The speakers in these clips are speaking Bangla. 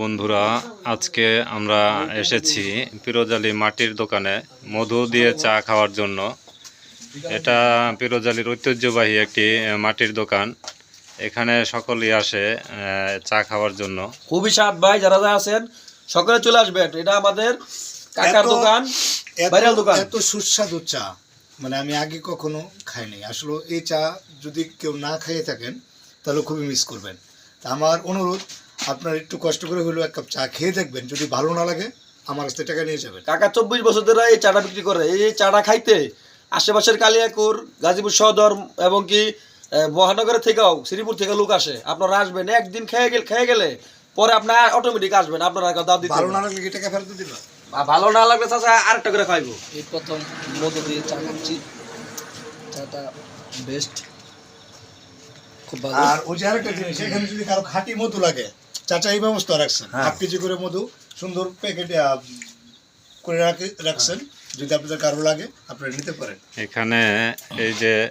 বন্ধুরা আজকে আমরা এসেছি পিরোজালি মাটির দোকানে মধু দিয়ে চা খাওয়ার জন্য। এটা পিরোজালির ঐতিহ্যবাহী একটি মাটির দোকান। এখানে সকলেই আসে চা খাওয়ার জন্য। খুবই স্বাদ ভাই যারা যা আছেন সকলে চলে আসবেন। এটা আমাদের কাকার দোকান ভাইরাল দোকান। এত সুস্বাদু চা। মানে আমি আগে কখনো খাইনি। আসলে এই চা যদি কেউ না খাইয়ে থাকেন তাহলে খুবই মিস করবেন। আমার অনুরোধ আপনার একটু কষ্ট করে হলেও এক কাপ চা খেয়ে দেখবেন যদি ভালো না লাগে আমার কাছ থেকে টাকা নিয়ে যাবেন। কাকা চব্বিশ বছর ধরে এই চাটা বিক্রি করে এই চাটা খাইতে আশেপাশের কালিয়াকুর গাজীপুর সদর এবং কি মহানগরের থেকেও শ্রীপুর থেকে লোক আসে। আপনারা আসবেন একদিন খেয়ে গেলে খেয়ে গেলে পরে আপনার অটোমেটিক আসবেন আপনারা দাম দিতে ভালো না। লাগলে টাকা ফেরত আর ভালো না লাগলে চাচা আরেকটা করে খাইবো। এই প্রথম মধু দিয়ে চা খাচ্ছি। চাটা বেস্ট খুব ভালো। আর ওই যে আরেকটা জিনিস এখানে যদি কারও খাঁটি মধু লাগে চাচা এই ব্যবস্থা রাখছেন। হাফ কেজি করে মধু সুন্দর প্যাকেটে করে রাখে- রাখছেন। যদি আপনাদের কারও লাগে আপনারা নিতে পারেন। এখানে এই যে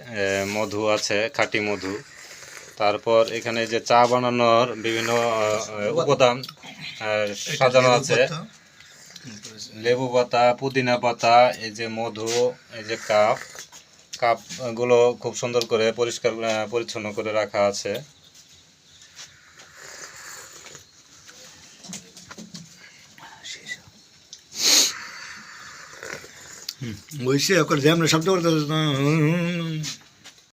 মধু আছে খাঁটি মধু। তারপর এখানে যে চা বানানোর বিভিন্ন উপাদান আহ, সাজানো আছে। লেবু পাতা পুদিনা পাতা এই যে মধু এই যে কাপ। কাপগুলো খুব সুন্দর করে পরিষ্কার আহ, পরিচ্ছন্ন করে রাখা আছে। বলছি এখন যেমন শব্দ করতে